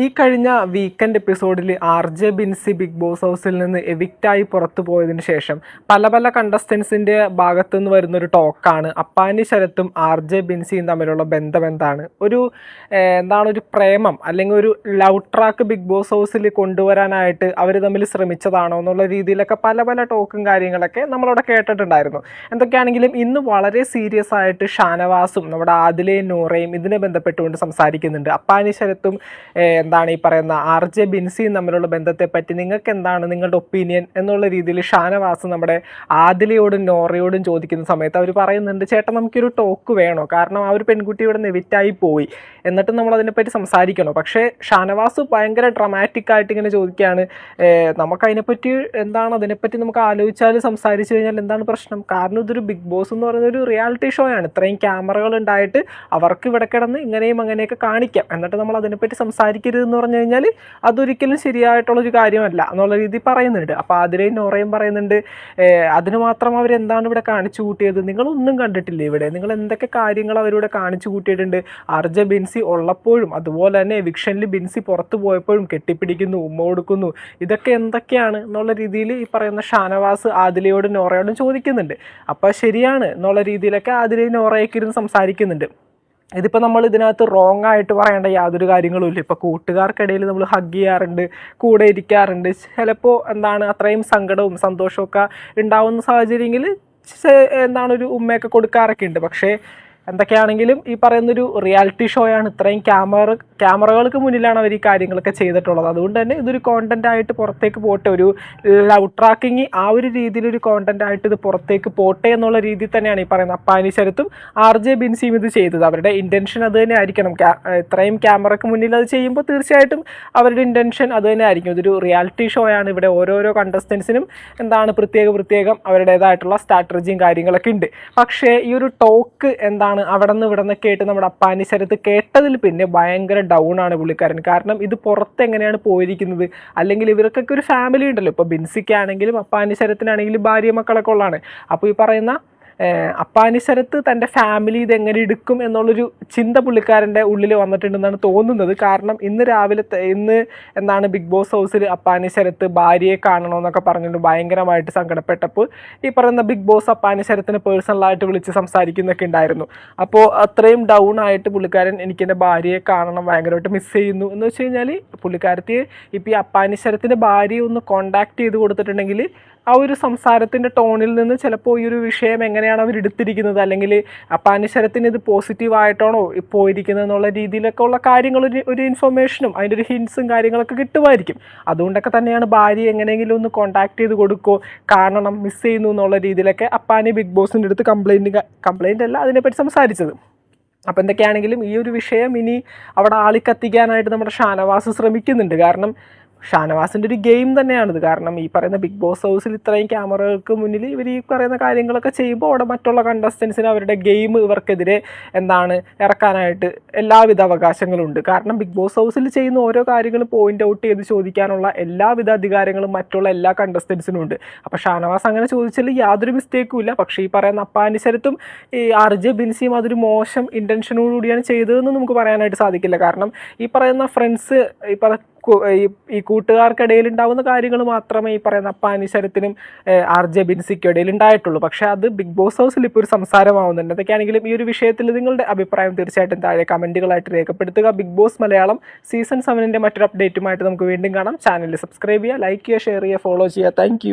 ഈ കഴിഞ്ഞ വീക്കെൻഡ് എപ്പിസോഡിൽ R J Binsy Big Boss ഹൗസിൽ നിന്ന് എവിക്റ്റായി പുറത്തു പോയതിനു ശേഷം പല പല കണ്ടസ്റ്റൻസിന്റെ ഭാഗത്തു നിന്ന് വരുന്നൊരു ടോക്കാണ് അപ്പാനി ശരത്തും ആർ ജെ ബിൻസിയും തമ്മിലുള്ള ബന്ധം എന്താണ്? ഒരു എന്താണ് ഒരു പ്രേമം അല്ലെങ്കിൽ ഒരു ലവ് ട്രാക്ക് ബിഗ് ബോസ് ഹൗസിൽ കൊണ്ടുവരാനായിട്ട് അവർ തമ്മിൽ ശ്രമിച്ചതാണോ എന്നുള്ള രീതിയിലൊക്കെ പല പല ടോക്കും കാര്യങ്ങളൊക്കെ നമ്മളവിടെ കേട്ടിട്ടുണ്ടായിരുന്നു. എന്തൊക്കെയാണെങ്കിലും ഇന്ന് വളരെ സീരിയസ് ആയിട്ട് ഷാനവാസും നമ്മുടെ ആദിലയും നൂറയും ഇതിനെ ബന്ധപ്പെട്ടുകൊണ്ട് സംസാരിക്കുന്നുണ്ട്. അപ്പാനി ശരത്തും എന്താണ് ഈ പറയുന്ന ആർ ജെ ബിൻസിയും തമ്മിലുള്ള ബന്ധത്തെപ്പറ്റി നിങ്ങൾക്ക് എന്താണ് നിങ്ങളുടെ ഒപ്പീനിയൻ എന്നുള്ള രീതിയിൽ ഷാനവാസ് നമ്മുടെ ആദിലയോടും നോറയോടും ചോദിക്കുന്ന സമയത്ത് അവർ പറയുന്നുണ്ട് ചേട്ടൻ നമുക്കൊരു ടോക്ക് വേണോ? കാരണം ആ ഒരു പെൺകുട്ടി ഇവിടെ നെവിറ്റായി പോയി. എന്നിട്ട് നമ്മൾ അതിനെപ്പറ്റി സംസാരിക്കണോ പക്ഷേ ഷാനവാസ് ഭയങ്കര ഡ്രമാറ്റിക് ആയിട്ട് ഇങ്ങനെ ചോദിക്കുകയാണ് നമുക്കതിനെപ്പറ്റി എന്താണ്? അതിനെപ്പറ്റി നമുക്ക് ആലോചിച്ചാൽ സംസാരിച്ചു കഴിഞ്ഞാൽ എന്താണ് പ്രശ്നം? കാരണം ഇതൊരു ബിഗ് ബോസ് എന്ന് പറയുന്ന ഒരു റിയാലിറ്റി ഷോ ആണ്. ഇത്രയും ക്യാമറകൾ ഉണ്ടായിട്ട് അവർക്ക് ഇവിടെ കിടന്ന് ഇങ്ങനെയും അങ്ങനെയൊക്കെ കാണിക്കാം. എന്നിട്ട് നമ്മൾ അതിനെപ്പറ്റി സംസാരിക്കരുത് എന്ന് പറഞ്ഞു കഴിഞ്ഞാൽ അതൊരിക്കലും ശരിയായിട്ടുള്ളൊരു കാര്യമല്ല എന്നുള്ള രീതി പറയുന്നുണ്ട്. അപ്പോൾ അതിലേയും നോറയും പറയുന്നുണ്ട് അതിന് മാത്രം അവരെന്താണ് ഇവിടെ കാണിച്ചു കൂട്ടിയത്? നിങ്ങളൊന്നും കണ്ടിട്ടില്ല ഇവിടെ? നിങ്ങൾ എന്തൊക്കെ കാര്യങ്ങൾ അവരിവിടെ കാണിച്ചു കൂട്ടിയിട്ടുണ്ട്? അർജ ബിൻസി ഉള്ളപ്പോഴും അതുപോലെ തന്നെ എവിക്ഷനിൽ ബിൻസി പുറത്തു പോയപ്പോഴും കെട്ടിപ്പിടിക്കുന്നു ഉമ്മ കൊടുക്കുന്നു. ഇതൊക്കെ എന്തൊക്കെയാണ് എന്നുള്ള രീതിയിൽ ഈ പറയുന്ന ഷാനവാസ് ആദിലയോടും നോറയോടും ചോദിക്കുന്നുണ്ട്. അപ്പോൾ ശരിയാണ് എന്നുള്ള രീതിയിലൊക്കെ ആദിലയും നോറയൊക്കെ ഇരുന്ന് സംസാരിക്കുന്നുണ്ട്. ഇതിപ്പോൾ നമ്മൾ ഇതിനകത്ത് റോങ് ആയിട്ട് പറയേണ്ട യാതൊരു കാര്യങ്ങളും ഇല്ല. ഇപ്പോൾ കൂട്ടുകാർക്കിടയിൽ നമ്മൾ ഹഗ് ചെയ്യാറുണ്ട് കൂടെ ഇരിക്കാറുണ്ട്. ചിലപ്പോൾ എന്താണ് അത്രയും സങ്കടവും സന്തോഷമൊക്കെ ഉണ്ടാവുന്ന സാഹചര്യങ്ങളിൽ എന്താണ് ഒരു ഉമ്മയൊക്കെ കൊടുക്കാറൊക്കെ ഉണ്ട്. പക്ഷേ എന്തൊക്കെയാണെങ്കിലും ഈ പറയുന്നൊരു റിയാലിറ്റി ഷോയാണ് ഇത്രയും ക്യാമറ ക്യാമറകൾക്ക് മുന്നിലാണ് അവർ ഈ കാര്യങ്ങളൊക്കെ ചെയ്തിട്ടുള്ളത്. അതുകൊണ്ട് തന്നെ ഇതൊരു കോണ്ടന്റ് ആയിട്ട് പുറത്തേക്ക് പോട്ടെ. ഒരു ലവ് ട്രാക്കിങ് ആ ഒരു രീതിയിലൊരു കോണ്ടന്റ് ആയിട്ട് ഇത് പുറത്തേക്ക് പോട്ടെ എന്നുള്ള രീതിയിൽ തന്നെയാണ് ഈ പറയുന്നത്. അപ്പാനി ശരത്തും ആർ ജെ ബിൻസിയും ഇത് ചെയ്തത്. അവരുടെ ഇന്റൻഷൻ അത് തന്നെ ആയിരിക്കണം. ഇത്രയും ക്യാമറയ്ക്ക് മുന്നിൽ അത് ചെയ്യുമ്പോൾ തീർച്ചയായിട്ടും അവരുടെ ഇന്റൻഷൻ അത് തന്നെ ആയിരിക്കും. ഇതൊരു റിയാലിറ്റി ഷോ ആണ്. ഇവിടെ ഓരോരോ കണ്ടസ്റ്റൻസിനും എന്താണ് പ്രത്യേക പ്രത്യേകം അവരുടേതായിട്ടുള്ള സ്ട്രാറ്റജിയും കാര്യങ്ങളൊക്കെ ഉണ്ട്. പക്ഷേ ഈ ഒരു ടോക്ക് എന്താണ് അവിടെ നിന്ന് ഇവിടെ നിന്നൊക്കെ ആയിട്ട് നമ്മുടെ അപ്പാനി ശരത്ത് കേട്ടതിൽ പിന്നെ ഭയങ്കര ഡൗൺ ആണ് പുള്ളിക്കാരൻ. കാരണം ഇത് പുറത്ത് എങ്ങനെയാണ് പോയിരിക്കുന്നത്? അല്ലെങ്കിൽ ഇവർക്കൊക്കെ ഒരു ഫാമിലി ഉണ്ടല്ലോ. ഇപ്പോൾ ബിൻസിക്കാണെങ്കിലും അപ്പാനി ശരത്തിനാണെങ്കിലും ഭാര്യ മക്കളൊക്കെ ഉള്ളതാണ്. അപ്പോൾ ഈ പറയുന്ന ഏഹ് അപ്പാനിശരത്ത് തന്റെ ഫാമിലി ഇതെങ്ങനെ എങ്ങനെ എടുക്കും എന്നുള്ളൊരു ചിന്ത പുള്ളിക്കാരന്റെ ഉള്ളിൽ വന്നിട്ടുണ്ടെന്നാണ് തോന്നുന്നത്. കാരണം ഇന്ന് രാവിലെ ഇന്ന് എന്താണ് ബിഗ് ബോസ് ഹൗസിൽ അപ്പാനിസരത്ത് ഭാര്യയെ കാണണമെന്നൊക്കെ പറഞ്ഞുകൊണ്ട് ഭയങ്കരമായിട്ട് സങ്കടപ്പെട്ടപ്പോൾ ഈ പറയുന്ന ബിഗ് ബോസ് അപ്പാനിസരത്തിന് പേഴ്സണലായിട്ട് വിളിച്ച് സംസാരിക്കുന്നൊക്കെ ഉണ്ടായിരുന്നു. അപ്പോൾ അത്രയും ഡൗൺ ആയിട്ട് പുള്ളിക്കാരൻ എനിക്ക് എന്റെ ഭാര്യയെ കാണണം ഭയങ്കരമായിട്ട് മിസ് ചെയ്യുന്നു എന്ന് വെച്ച് കഴിഞ്ഞാൽ പുള്ളിക്കാരത്തി ഇപ്പോൾ ഈ അപ്പാനിശരത്തിന്റെ ഭാര്യയെ ഒന്ന് കോണ്ടാക്ട് ചെയ്ത് കൊടുത്തിട്ടുണ്ടെങ്കിൽ ആ ഒരു സംസാരത്തിന്റെ ടോണിൽ നിന്ന് ചിലപ്പോൾ ഈ ഒരു വിഷയം എങ്ങനെയാണ് അവർ എടുത്തിരിക്കുന്നത് അല്ലെങ്കിൽ അപ്പാനിശരത്തിന് ഇത് പോസിറ്റീവ് ആയിട്ടാണോ പോയിരിക്കുന്നത് എന്നുള്ള രീതിയിലൊക്കെ ഉള്ള കാര്യങ്ങൾ ഒരു ഒരു ഇൻഫർമേഷനും അതിന്റെ ഒരു ഹിൻസും കാര്യങ്ങളൊക്കെ കിട്ടുമായിരിക്കും. അതുകൊണ്ടൊക്കെ തന്നെയാണ് ഭാര്യ എങ്ങനെയെങ്കിലും ഒന്ന് കോൺടാക്ട് ചെയ്ത് കൊടുക്കോ കാണണം മിസ് ചെയ്യുന്നു എന്നുള്ള രീതിയിലൊക്കെ അപ്പാനി ബിഗ് ബോസിന്റെ അടുത്ത് കംപ്ലൈന്റ് കംപ്ലൈന്റ് അല്ല അതിനെപ്പറ്റി സംസാരിച്ചത്. അപ്പോൾ എന്തൊക്കെയാണെങ്കിലും ഈ ഒരു വിഷയം ഇനി അവിടെ ആളിക്കത്തിക്കാനായിട്ട് നമ്മുടെ ഷാനവാസ് ശ്രമിക്കുന്നുണ്ട്. കാരണം ഷാനവാസിന്റെ ഒരു ഗെയിം തന്നെയാണിത്. കാരണം ഈ പറയുന്ന ബിഗ് ബോസ് ഹൗസിൽ ഇത്രയും ക്യാമറകൾക്ക് മുന്നിൽ ഇവർ ഈ പറയുന്ന കാര്യങ്ങളൊക്കെ ചെയ്യുമ്പോൾ അവിടെ മറ്റുള്ള കണ്ടസ്റ്റൻസിന് അവരുടെ ഗെയിം ഇവർക്കെതിരെ എന്താണ് ഇറക്കാനായിട്ട് എല്ലാവിധ അവകാശങ്ങളും ഉണ്ട് കാരണം ബിഗ് ബോസ് ഹൗസിൽ ചെയ്യുന്ന ഓരോ കാര്യങ്ങളും പോയിന്റ് ഔട്ട് ചെയ്ത് ചോദിക്കാനുള്ള എല്ലാവിധ അധികാരങ്ങളും മറ്റുള്ള എല്ലാ കണ്ടസ്റ്റൻസിനും ഉണ്ട്. അപ്പോൾ ഷാനവാസ് അങ്ങനെ ചോദിച്ചാൽ യാതൊരു മിസ്റ്റേക്കും ഇല്ല. പക്ഷേ ഈ പറയുന്ന അപ്പാനിശരത്തും ഈ അർജ ബിൻസിയും അതൊരു മോശം ഇന്റൻഷനോടുകൂടിയാണ് ചെയ്തതെന്ന് നമുക്ക് പറയാനായിട്ട് സാധിക്കില്ല. കാരണം ഈ പറയുന്ന ഫ്രണ്ട്സ് ഈ പറ ഈ കൂട്ടുകാർക്കിടയിൽ ഉണ്ടാകുന്ന കാര്യങ്ങൾ മാത്രമേ ഈ പറയുന്ന അപ്പാനിശരത്തിനും ആർ ജെ ബിൻസിക്കും ഇടയിൽ ഉണ്ടായിട്ടുള്ളൂ. പക്ഷേ അത് ബിഗ് ബോസ് ഹൗസിൽ ഇപ്പോൾ ഒരു സംസാരമാവുന്നുണ്ട്. എന്തൊക്കെയാണെങ്കിലും ഈ ഒരു വിഷയത്തിൽ നിങ്ങളുടെ അഭിപ്രായം തീർച്ചയായിട്ടും താഴെ കമന്റുകളായിട്ട് രേഖപ്പെടുത്തുക. ബിഗ് ബോസ് മലയാളം സീസൺ സെവനിന്റെ മറ്റൊരു അപ്ഡേറ്റുമായിട്ട് നമുക്ക് വീണ്ടും കാണാം. ചാനൽ സബ്സ്ക്രൈബ് ചെയ്യുക ലൈക്ക് ചെയ്യുക ഷെയർ ചെയ്യുക ഫോളോ ചെയ്യുക. താങ്ക്